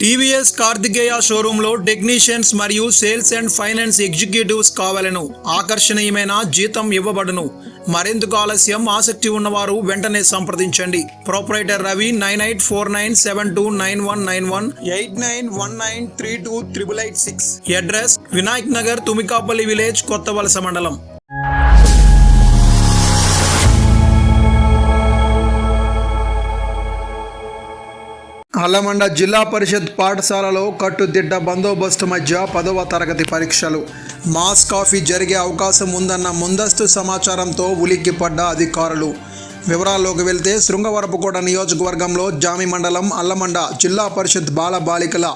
TVS Karthikeya షోరూంలో technicians మరియు sales and finance executives కావాలను. ఆకర్షణీయమైన జీతం ఇవ్వబడును. మరెందుకు ఆలస్యం? ఆసక్తి ఉన్నవారు వెంటనే సంప్రదించండి. Proprietor Ravi nine eight four nine seven two nine one nine one. Eight nine one nine three two triple eight six. Address Vinayak Nagar Tumikapalli village Kotha Valasa మండలం. అల్లమండ జిల్లా పరిషత్ పాఠశాలలో కట్టుదిడ్డ బందోబస్తు మధ్య పదవ తరగతి పరీక్షలు. మాస్ కాఫీ జరిగే అవకాశం ఉందన్న ముందస్తు సమాచారంతో ఉలిక్కిపడ్డ అధికారులు. వివరాల్లోకి వెళ్తే శృంగవరపుకోట నియోజకవర్గంలో జామి మండలం అల్లమండ జిల్లా పరిషత్ బాల బాలికల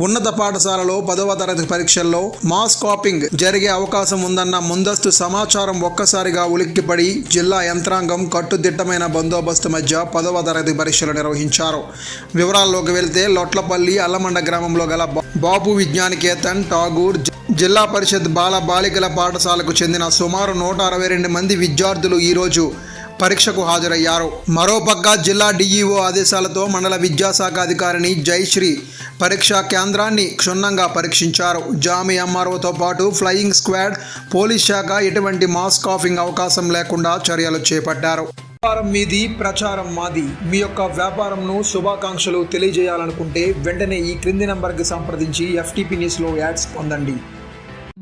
ఉన్నత పాఠశాలలో పదవ తరగతి పరీక్షల్లో మాస్ కాపింగ్ జరిగే అవకాశం ఉందన్న ముందస్తు సమాచారం ఒక్కసారిగా ఉలిక్కిపడి జిల్లా యంత్రాంగం కట్టుదిట్టమైన బందోబస్తు మధ్య పదవ తరగతి పరీక్షలు నిర్వహించారు. వివరాల్లోకి వెళ్తే లొట్లపల్లి అల్లమండ గ్రామంలో గల బాబు బాపు విజ్ఞానికేతన్ ఠాగూర్ జిల్లా పరిషత్ బాల బాలికల పాఠశాలకు చెందిన సుమారు నూట అరవై రెండు మంది విద్యార్థులు ఈరోజు పరీక్షకు హాజరయ్యారు. మరోపక్క జిల్లా డిఈఓ ఆదేశాలతో మండల విద్యాశాఖ అధికారిని జయశ్రీ పరీక్షా కేంద్రాన్ని క్షుణ్ణంగా పరీక్షించారు. జామి ఎంఆర్ఓతో పాటు ఫ్లయింగ్ స్క్వాడ్ పోలీస్ శాఖ ఎటువంటి మాస్ కాఫింగ్ అవకాశం లేకుండా చర్యలు చేపట్టారు. వ్యాపారం మీది ప్రచారం మాది. మీ యొక్క వ్యాపారంను శుభాకాంక్షలు తెలియజేయాలనుకుంటే వెంటనే ఈ క్రింది నంబర్కి సంప్రదించి ఎఫ్టీపీ న్యూస్లో యాడ్స్ పొందండి.